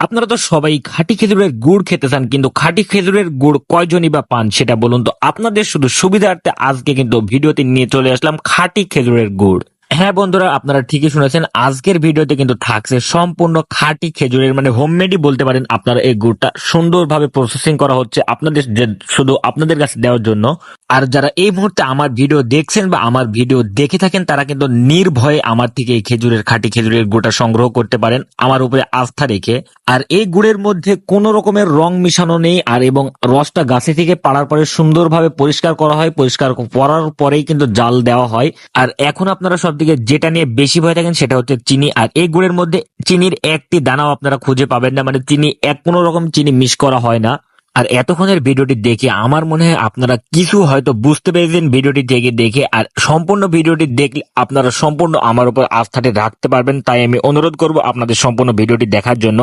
আপনারা তো সবাই খাঁটি খেজুরের গুড় খেতে চান, কিন্তু খাঁটি খেজুরের গুড় কয়জনই বা পান সেটা বলুন তো। আপনাদের শুধু সুবিধার্থে আজকে কিন্তু ভিডিওতে নিয়ে চলে আসলাম খাঁটি খেজুরের গুড়। হ্যাঁ বন্ধুরা, আপনারা ঠিকই শুনেছেন, আজকের ভিডিওতে কিন্তু থাকছে সম্পূর্ণ খাঁটি খেজুরের মানে হোমমেডই বলতে পারেন আপনারা এই গুড়টা সুন্দরভাবে প্রসেসিং করা হচ্ছে আপনাদের শুধু আপনাদের কাছে দেওয়ার জন্য। আর যারা এই মুহূর্তে আমার ভিডিও দেখছেন বা আমার ভিডিও দেখে থাকেন, তারা কিন্তু নির্ভয়ে আমার থেকে এই খেজুরের, খাঁটি খেজুরের গুড়টা সংগ্রহ করতে পারেন আমার উপরে আস্থা রেখে। আর এই গুড়ের মধ্যে কোনো রকমের রং মিশানো নেই, আর এবং রসটা গাছে থেকে পাড়ার পরে সুন্দরভাবে পরিষ্কার করা হয়, পরিষ্কার করার পরেই কিন্তু জাল দেওয়া হয়। আর এখন আপনারা সব থেকে যেটা নিয়ে বেশি ভয় থাকেন সেটা হচ্ছে চিনি। আর এই গুড়ের মধ্যে চিনির একটি দানাও আপনারা খুঁজে পাবেন না। মানে চিনি এক কোনো রকম চিনি মিস করা হয় না। আর এতক্ষণের ভিডিওটি দেখে আমার মনে হয় আপনারা কিছু হয়তো বুঝতে পেরেছেন ভিডিওটি থেকে দেখে, আর সম্পূর্ণ ভিডিওটি দেখলে আপনারা সম্পূর্ণ আমার উপর আস্থাটি রাখতে পারবেন। তাই আমি অনুরোধ করব আপনাদের সম্পূর্ণ ভিডিওটি দেখার জন্য।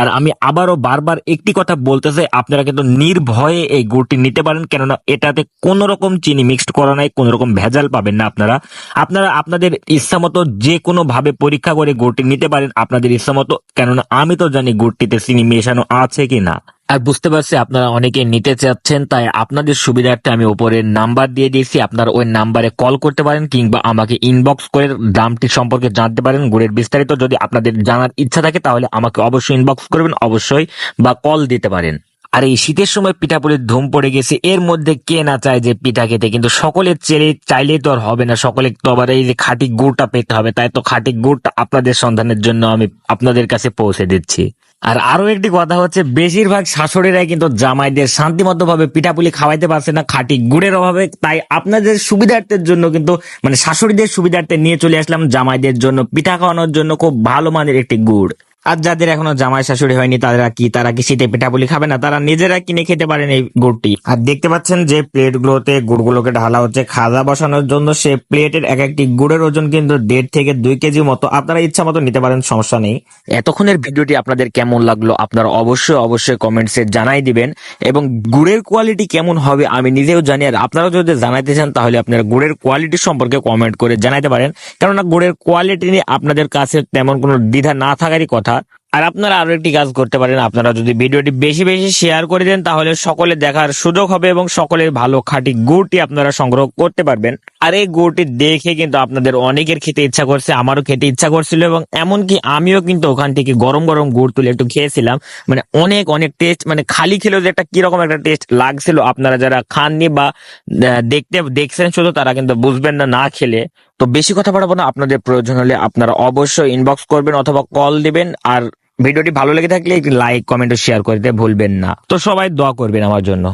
আর আমি আবারও বারবার একটি কথা বলতে চাই, আপনারা কিন্তু নির্ভয়ে এই গুড়টি নিতে পারেন, কেননা এটাতে কোনো রকম চিনি মিক্সড করা নাই কোনো রকম ভেজাল পাবেন না আপনারা। আপনারা আপনাদের ইচ্ছা মতো যে কোনো ভাবে পরীক্ষা করে গুড়টি নিতে পারেন আপনাদের ইচ্ছা মতো, কেননা আমি তো জানি গুড়টিতে চিনি মেশানো আছে কি না আর বুঝতে পারছি আপনারা অনেকে নিতে চাচ্ছেন, তাই আপনাদের সুবিধার্থে আমি ওপরের নাম্বার দিয়ে দিয়েছি। আপনারা ওই নাম্বারে কল করতে পারেন কিংবা আমাকে ইনবক্স করে দামটি সম্পর্কে জানতে পারেন। গুড়ের বিস্তারিত যদি আপনাদের জানার ইচ্ছা থাকে, তাহলে আমাকে অবশ্যই ইনবক্স করবেন, অবশ্যই বা কল দিতে পারেন। আর এই শীতের সময় পিঠাপুলির ধুম পড়ে গেছে, এর মধ্যে কে না চায় যে পিঠা খেতে? কিন্তু সকলের চেলে চাইলেই তো আর হবে না, সকলে তো আবার এই যে খাঁটি গুড়টা পেতে হবে, তাই তো খাঁটি গুড়টা আপনাদের সন্ধানের জন্য আমি আপনাদের কাছে পৌঁছে দিচ্ছি। আর আরও একটি কথা হচ্ছে, বেশিরভাগ শাশুড়িরাই কিন্তু জামাইদের শান্তিমতো ভাবে পিঠাপুলি খাওয়াইতে পারছে না, খাঁটি গুড়ের অভাবে। তাই আপনাদের সুবিধার্থের জন্য কিন্তু মানে শাশুড়িদের সুবিধার্থে নিয়ে চলে আসলাম জামাইদের জন্য, পিঠা খাওয়ানোর জন্য খুব ভালো মানের একটি গুড়। আর যাদের এখনও জামাই শাশুড়ি হয়নি, তারা কি তারা কি শীতে পিঠাপুলি খাবে না? তারা নিজেরা কিনে খেতে পারেন এই গুড়টি। আর দেখতে পাচ্ছেন যে প্লেট গুলোতে গুড়গুলোকে ঢালা হচ্ছে। খাজা বসানোর জন্য সে প্লেটের এক একটি গুড়ের ওজন কিন্তু দেড় থেকে দুই কেজি মতো। আপনারা ইচ্ছা মতো নিতে পারেন, সমস্যা নেই। এতক্ষণের ভিডিওটি আপনাদের কেমন লাগল, আপনারা অবশ্যই অবশ্যই কমেন্টসে জানাই দিবেন। এবং গুড়ের কোয়ালিটি কেমন হবে, আমি নিজেও জানি। আর আপনারা যদি জানাইতে চান, তাহলে আপনারা গুড়ের কোয়ালিটি সম্পর্কে কমেন্ট করে জানাইতে পারেন। কেননা গুড়ের কোয়ালিটি নিয়ে আপনাদের কাছে তেমন কোনো দ্বিধা না থাকারই কথা। আর আপনারা আরও একটি কাজ করতে পারেন। আপনারা যদি ভিডিওটি বেশি বেশি শেয়ার করে দেন, তাহলে সকলে দেখার সুযোগ হবে এবং সকলের ভালো খাঁটি গুড়টি আপনারা সংগ্রহ করতে পারবেন। আর এই গুড়টি দেখে কিন্তু আপনাদের অনেকের খেতে ইচ্ছা করছে, আমারও খেতে ইচ্ছা করছিল এবং এমনকি আমিও কিন্তু ওখান থেকে গরম গরম গুড় তুলে একটু খেয়েছিলাম। মানে অনেক অনেক টেস্ট মানে খালি খেলেও যে একটা কীরকম একটা টেস্ট লাগছিল, আপনারা যারা খাননি বা দেখতে, দেখছেন শুধু তারা কিন্তু বুঝবেন না না খেলে। তো বেশি কথা বাড়াবো না, আপনাদের প্রয়োজন হলে আপনারা অবশ্যই ইনবক্স করবেন অথবা কল দিবেন। আর ভিডিওটি ভালো লেগে থাকলে একটি লাইক কমেন্ট ও শেয়ার করতে ভুলবেন না। তো সবাই দোয়া করবেন আমার জন্য।